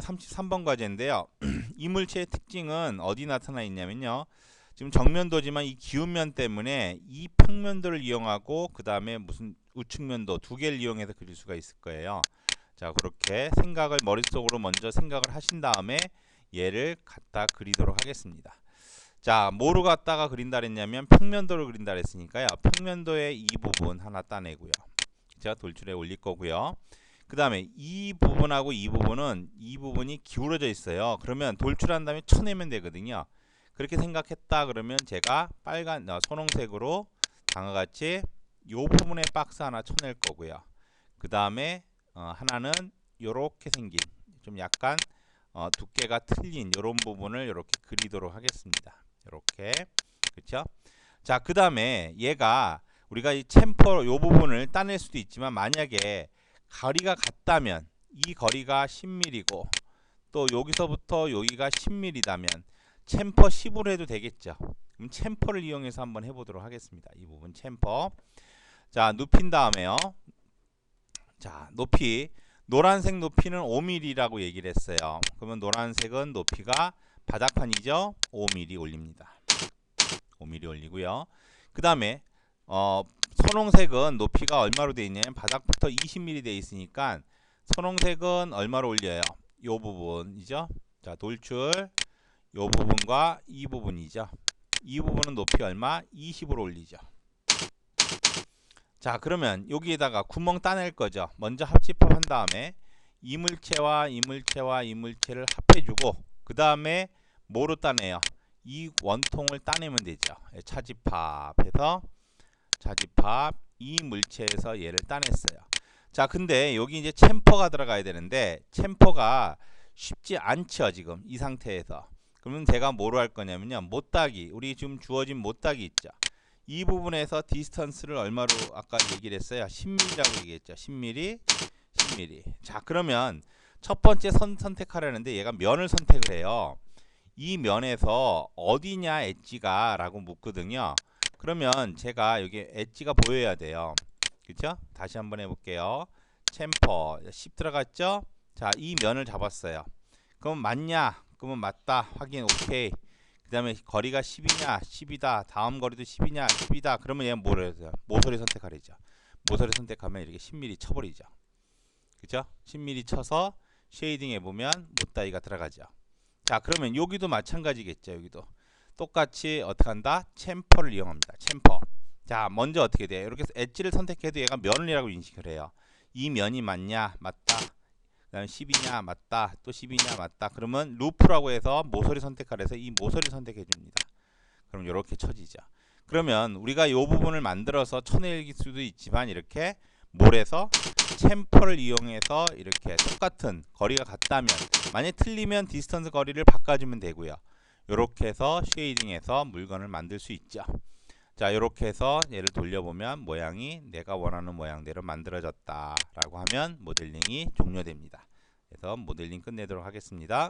33번 과제인데요. 이 물체의 특징은 어디 나타나 있냐면요. 지금 정면도지만 이 기운면 때문에 이 평면도를 이용하고 그 다음에 무슨 우측면도 두 개를 이용해서 그릴 수가 있을 거예요. 자 그렇게 생각을 머릿속으로 먼저 생각을 하신 다음에 얘를 갖다 그리도록 하겠습니다. 자 뭐로 갖다가 그린다 그랬냐면 평면도를 그린다 그랬으니까요. 평면도의 이 부분 하나 따내고요. 제가 돌출에 올릴 거고요. 그 다음에 이 부분하고 이 부분은 이 부분이 기울어져 있어요. 그러면 돌출한 다음에 쳐내면 되거든요. 그렇게 생각했다 그러면 제가 빨간 어, 선홍색으로 다음과 같이 요 부분에 박스 하나 쳐낼 거고요. 그 다음에 어, 하나는 요렇게 생긴 좀 약간 어, 두께가 틀린 이런 부분을 이렇게 그리도록 하겠습니다. 이렇게 그렇죠? 자, 그 다음에 얘가 우리가 이 챔퍼 요 부분을 따낼 수도 있지만 만약에 거리가 같다면 이 거리가 10mm고 또 여기서부터 여기가 10mm다면 챔퍼 10으로 해도 되겠죠. 그럼 챔퍼를 이용해서 한번 해보도록 하겠습니다. 이 부분 챔퍼. 자, 눕힌 다음에요. 자, 높이 노란색 높이는 5mm라고 얘기를 했어요. 그러면 노란색은 높이가 바닥판이죠. 5mm 올립니다. 5mm 올리고요. 그 다음에 어, 선홍색은 높이가 얼마로 되어 있냐면 바닥부터 20mm 되어 있으니까 선홍색은 얼마로 올려요? 요 부분이죠. 자, 돌출 요 부분과 이 부분이죠. 이 부분은 높이 얼마? 20으로 올리죠. 자, 그러면 여기에다가 구멍 따낼 거죠. 먼저 합집합 한 다음에 이물체와 이물체와 이물체를 합해주고 그 다음에 뭐로 따내요? 이 원통을 따내면 되죠. 예, 차집합해서 차집합 이 물체에서 얘를 따냈어요. 자, 근데 여기 이제 챔퍼가 들어가야 되는데 챔퍼가 쉽지 않죠, 지금 이 상태에서. 그러면 제가 뭐로 할 거냐면요. 못따기. 우리 지금 주어진 못따기 있죠. 이 부분에서 디스턴스를 얼마로 아까 얘기를 했어요. 10mm라고 얘기했죠. 10mm, 10mm. 자, 그러면 첫 번째 선 선택하려는데 얘가 면을 선택을 해요. 이 면에서 어디냐 엣지가 라고 묻거든요. 그러면 제가 여기 엣지가 보여야 돼요. 그렇죠? 다시 한번 해볼게요. 챔퍼 10 들어갔죠? 자, 이 면을 잡았어요. 그럼 맞냐? 그러면 맞다. 확인 오케이. 그 다음에 거리가 10이냐? 10이다. 다음 거리도 10이냐? 10이다. 그러면 얘는 뭐를 해야 돼요? 모서리 선택하래죠. 모서리 선택하면 이렇게 10mm 쳐버리죠. 그죠? 10mm 쳐서 쉐이딩 해보면 못다이가 들어가죠. 자, 그러면 여기도 마찬가지겠죠. 여기도. 똑같이 어떻게 한다? 챔퍼를 이용합니다. 챔퍼. 자, 먼저 어떻게 돼요? 이렇게 해서 엣지를 선택해도 얘가 면이라고 인식을 해요. 이 면이 맞냐? 맞다. 그다음 10이냐? 맞다. 또 10이냐? 맞다. 그러면 루프라고 해서 모서리 선택하라 해서 이 모서리 선택해 줍니다. 그럼 이렇게 쳐지죠. 그러면 우리가 이 부분을 만들어서 쳐낼 수도 있지만 이렇게 몰에서 챔퍼를 이용해서 이렇게 똑같은 거리가 같다면 만약 틀리면 디스턴스 거리를 바꿔주면 되고요. 이렇게 해서 쉐이딩해서 물건을 만들 수 있죠. 자 이렇게 해서 얘를 돌려보면 모양이 내가 원하는 모양대로 만들어졌다 라고 하면 모델링이 종료됩니다. 그래서 모델링 끝내도록 하겠습니다.